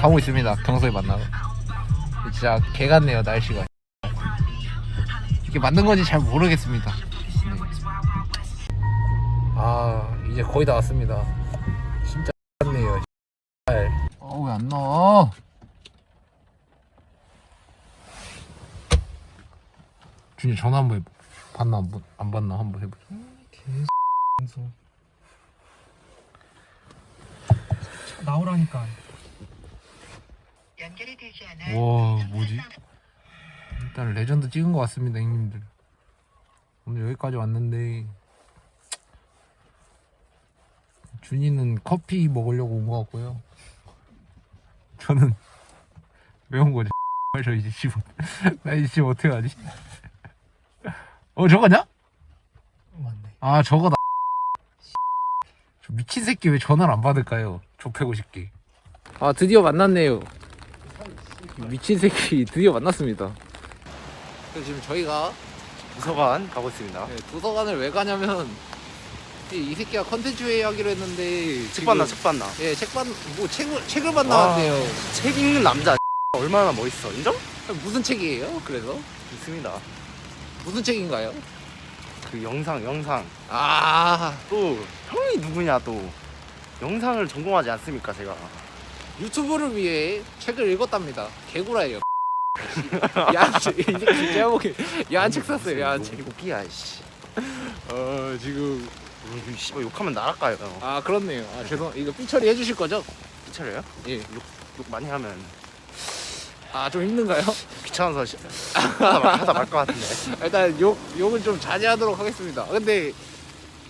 가고 있습니다. 경서에 만나러. 진짜 개 같네요 날씨가. 이게 맞는 건지 잘 모르겠습니다. 네. 아 이제 거의 다 왔습니다. 진짜 같네요. 어왜 안 나와? 준이 전화 한번 해봐. 봤나 안, 보- 안 봤나 한번 해보자. 나오라니까. 연결이 되지 않아. 와 뭐지? 일단 레전드 찍은 것 같습니다 형님들 오늘 여기까지 왔는데 준이는 커피 먹으려고 온 것 같고요 저는 왜 온 거지? 저 이제 집, 나 이제 집 어떻게 하지? 어 저거냐? 맞네. 아 저거다 저 미친 새끼 왜 전화를 안 받을까요? 좁혀고 싶게 아 드디어 만났네요 미친 새끼 드디어 만났습니다 지금 저희가 도서관 가고 있습니다. 네, 도서관을 왜 가냐면 이, 이 새끼가 컨텐츠 회의 하기로 했는데 책 지금- 봤나 책 봤나. 예, 책반 뭐 책을 책을 만나는데요. 책 읽는 남자 얼마나 멋있어 인정? 무슨 책이에요? 그래서 있습니다. 무슨 책인가요? 그 영상 영상 아 또 형이 누구냐 또 영상을 전공하지 않습니까 제가. 유튜브를 위해 책을 읽었답니다. 개구라예요. 야한 책, 이 새끼 제가 보기 야한 책 샀어요. 야한 책. 욕이야 씨. 어 지금 어, 씨발 욕하면 나갈까요? 아 그렇네요. 아 죄송 이거 삐처리 해주실 거죠? 귀찮아요? 예. 욕, 욕 많이 하면 아 좀 힘든가요? 귀찮아서 씨- 하다 말- 하다 말 것 같은데. 일단 욕 욕은 좀 자제하도록 하겠습니다. 근데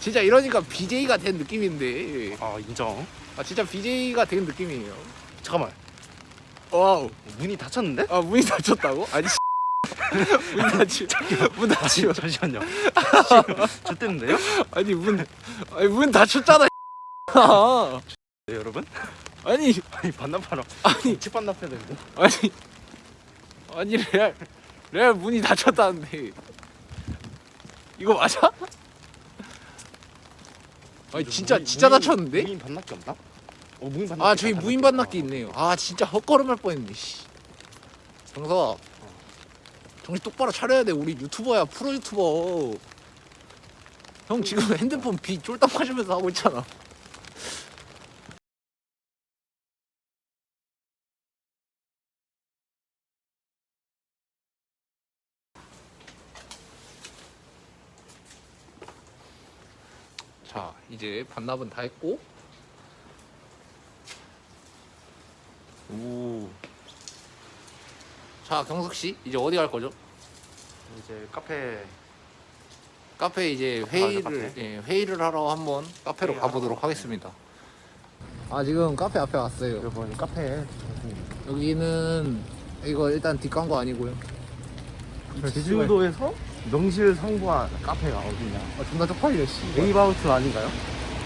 진짜 이러니까 BJ가 된 느낌인데 아 인정. 아 진짜 BJ가 된 느낌이에요. 잠깐만 와우. 문이 닫혔는데? 아 문이 닫혔다고? 아니 씨. 문 닫히 문 닫히면 잠시만요. 좋댔는데요? 아니 문 아니 문 닫혔잖아. 아. 네 여러분? 아니 아니 반납하러 아니 책 반납해야 되는데. 아니 아니 레알 레알 문이 닫혔다는데 이거 맞아? 아니 진짜 진짜 닫혔는데? 무인 반납기 없나? 어 무인 반납기. 아 저기 무인 반납기 있네요. 아 진짜 헛걸음할 뻔했네. 씨. 정서 정신 똑바로 차려야 돼. 우리 유튜버야 프로 유튜버. 형 지금 핸드폰 비 쫄딱 마시면서 하고 있잖아. 자 이제 반납은 다 했고 오자 경석 씨 이제 어디 갈 거죠? 이제 카페 카페 이제 카페 회의를 카페. 예, 회의를 하러 한번 카페로 가보도록 하겠습니다. 아 지금 카페 앞에 왔어요. 여러분 카페 여기는 이거 일단 뒷광고 아니고요. 제주도에서 명실상부한 카페가 어디냐? 아 존나 쪽팔려 씨. 에이바우트 아닌가요?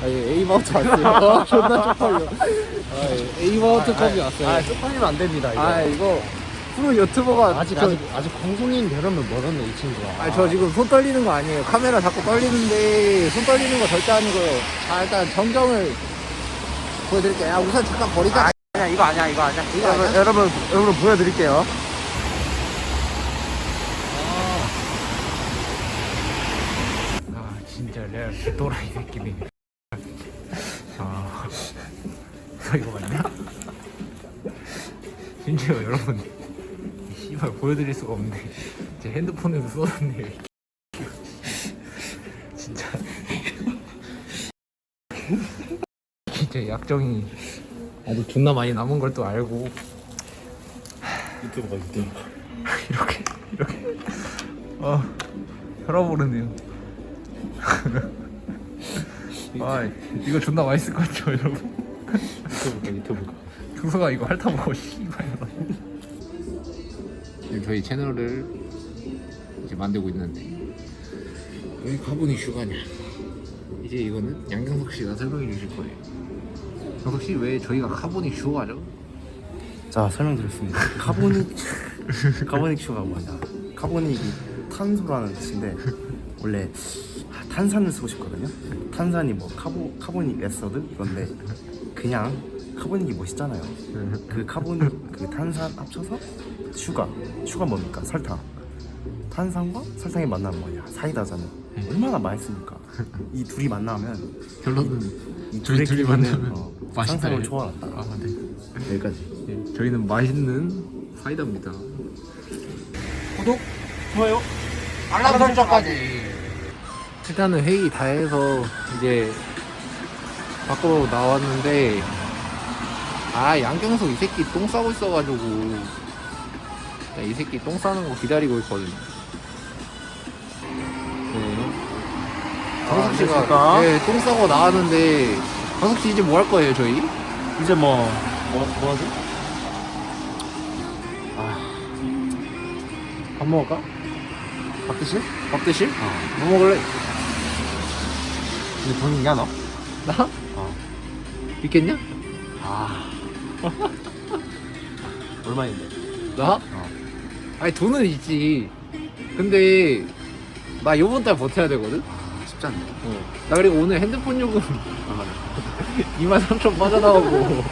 아 예, 에이마우트 왔어요. 아, 존나 쪽팔려. 아 예, 에이마우트 컵이 왔어요. 아 쪽팔리면 안 됩니다 이거. 아 이거 프로 유튜버가 아직 저, 아직 아직 방송인 되려면 멀었네 이 친구가. 아, 저 지금 손 떨리는 거 아니에요. 카메라 자꾸 떨리는데 손 떨리는 거 절대 아니고요. 자, 일단 정정을 보여드릴게요. 야, 우선 잠깐 버리자. 아니야 이거 아니야 이거 아니야. 이거 아니야? 여러분 여러분 보여드릴게요. 아, 진짜 레알 개또라이 새끼네. 아, 너 이거 맞냐? 심지어 여러분, 이 씨발 보여드릴 수가 없는데 제 핸드폰에서 쏟았네요. 진짜. 진짜 약정이 아직 존나 많이 남은 걸 또 알고 유튜브 가 유튜브. 이렇게 이렇게 아 혈압 오르네요 아 이거 존나 맛있을 것 같죠 여러분 유튜브가 유튜브가. 경서가 이거 핥아먹어 씨발 지금 저희 채널을 이제 만들고 있는데 왜 카본 이슈가냐 이제 이거는 양경석 씨가 설명해 주실 거예요 경석 씨왜 저희가 카본 이 슈가죠? 자 설명드렸습니다. 카보닉 카보닉 슈가 뭐냐? 카보닉이 탄소라는 뜻인데 원래 탄산을 쓰고 싶거든요. 탄산이 뭐 카보 카보닉 에서드 이건데 그냥 카보닉이 멋있잖아요. 그 카본 그 탄산 합쳐서 슈가 슈가 뭡니까 설탕 탄산과 설탕이 만나는 거야 사이다잖아요 얼마나 맛있습니까 이 둘이 만나면 결론은 이 둘이- 둘이 끼리는, 만나면 어, 맛있다, 상상을 예. 초월한다 아 네. 여기까지 네, 저희는 맛있는 사이다입니다. 구독 좋아요 알람 설정까지. 일단은 회의 다 해서 이제 밖으로 나왔는데 아 양경석 이 새끼 똥 싸고 있어가지고 나이 새끼 똥 싸는 거 기다리고 있거든. 네. 정석 씨가 안녕하십니까? 네, 똥 싸고 나왔는데 정석 씨 이제 뭐 할 거예요 저희? 이제 뭐 뭐, 뭐 하지? 밥 먹을까? 밥 드실? 밥 드실? 뭐 먹을래? 근데 돈 있냐 너? 나? 어. 있겠냐? 아 얼마인데? 나? 어. 아니 돈은 있지. 근데 나 요번 달 버텨야 되거든. 쉽지 않네 나 그리고 오늘 핸드폰 요금 얼마나 2만 3천 빠져나오고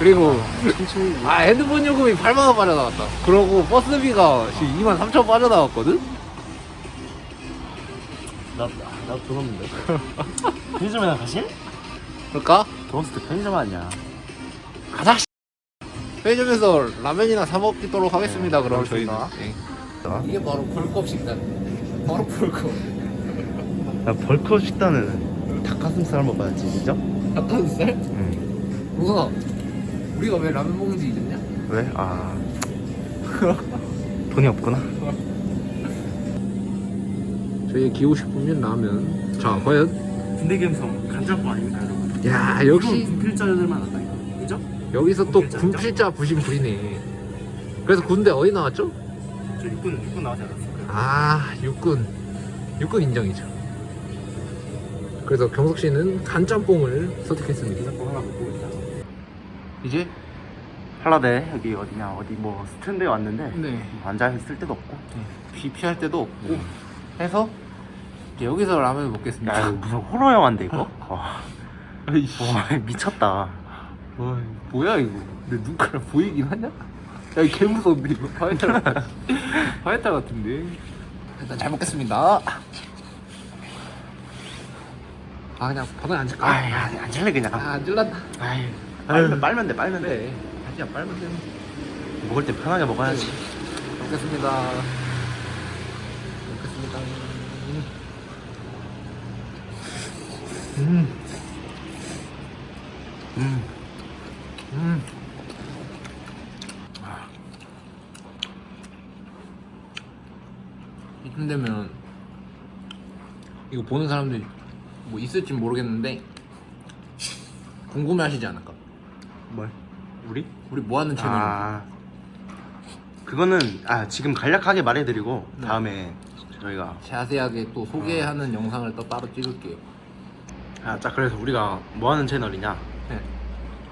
그리고 천천히 아 핸드폰 요금이 8만 원 빠져나왔다. 그러고 버스비가 지금 2만 3천 빠져나왔거든. 나나돈 없는데 편의점에 가실? 그럴까? 돈 없을 때 편의점 아니야 가자. 씨. 편의점에서 라면이나 사 먹도록 하겠습니다. 네, 그럼 저희는. 네. 이게 바로 벌컵 식단. 바로 벌컵. 야, 벌크업 식단은 닭가슴살 먹어야지 그죠? 닭가슴살? 응 우선아, 우리가 왜 라면 먹는지 잊었냐? 왜? 아 돈이 없구나 저희 기호식품은 라면. 자, 과연? 군대 감성 간장국 아닙니까 여러분? 야, 역시 군필자들만 한다니까 그죠? 여기서 또 군필자 부심 부리네. 그래서 군대 어디 나왔죠? 저 육군 육군 나오지 않았을까요? 아, 육군. 육군 인정이죠. 그래서 경석 씨는 간짬뽕을 선택했습니다. 뭐 하나 먹고 있다 이제? 한라대 여기 어디냐 어디 뭐 스탠드에 왔는데 네. 앉아 있을 데도 없고 비 피할 데도 없고 음. 해서 이제 여기서 라면을 먹겠습니다. 야 이거 무슨 호러 영화인데 이거? 와, 아이씨. 와 미쳤다 와, 뭐야 이거? 내 눈가락 보이긴 하냐? 야, 이개 무서운데 이거 파이탈 같- 파이탈 같은데. 일단 잘 먹겠습니다. 아 그냥 바닥에 앉을까? 아이 안- 앉을래 그냥 아, 앉을란다. 아이 빨면, 빨면 돼 빨면 돼. 아니야 빨면 되는. 먹을 때 편하게 먹어야지 먹겠습니다. 먹겠습니다. 음, 음. 음. 이쯤 되면 이거 보는 사람들이 뭐 있을지 모르겠는데 궁금해하시지 않을까? 뭘? 우리? 우리 뭐 하는 채널인지. 아 그거는 아 지금 간략하게 말해드리고 네. 다음에 저희가 자세하게 또 소개하는 영상을 또 따로 찍을게요. 아, 자 그래서 우리가 뭐 하는 채널이냐 네.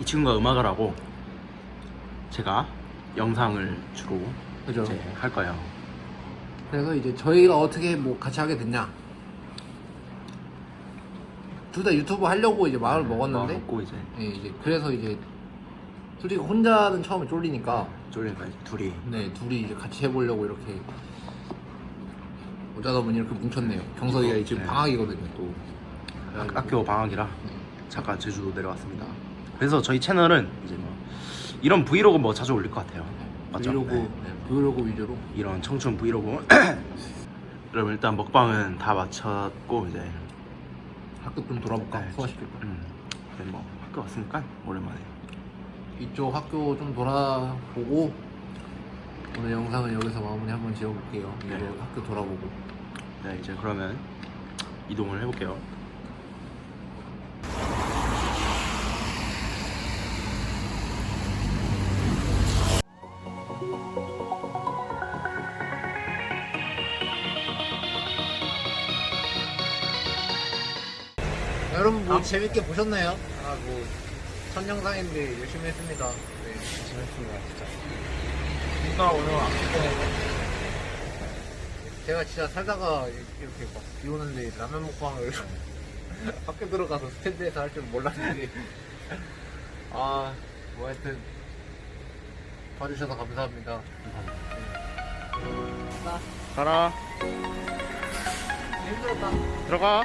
이 친구가 음악을 하고 제가 영상을 주로 그죠? 이제 할 거예요 그래서 이제 저희가 어떻게 뭐 같이 하게 됐냐? 둘 다 유튜브 하려고 이제 마음을 먹었는데, 먹고 이제 예, 이제 그래서 이제 솔직히 혼자는 처음에 쫄리니까, 쫄리니까 이제 둘이 네 둘이 이제 같이 해보려고 이렇게 오자다 보니 이렇게 뭉쳤네요. 경석이가 지금 네. 방학이거든요 또. 학- 학교 방학이라 잠깐 제주도 내려왔습니다 그래서 저희 채널은 이제 뭐 이런 브이로그 뭐 자주 올릴 것 같아요 맞죠? 브이로그, 네. 네, 브이로그 위주로. 이런 청춘 브이로그 그럼 일단 먹방은 다 마쳤고 이제 학교 좀 돌아볼까? 네, 소화시킬 거. 음, 네, 뭐 학교 왔으니까 오랜만에 이쪽 학교 좀 돌아보고 오늘 영상은 여기서 마무리 한번 지어볼게요. 네. 이거 학교 돌아보고. 네 이제 그러면 이동을 해볼게요 여러분 뭐 재밌게 보셨나요? 아 뭐 첫 영상인데 열심히 했습니다. 네 열심히 했습니다 진짜. 누가 오늘 제가 진짜 살다가 이렇게 막 비 오는데 라면 먹방을 학교 들어가서 스탠드에서 할 줄 몰랐는데 아, 뭐 하여튼 봐주셔서 감사합니다. 가라 힘들었다. 들어가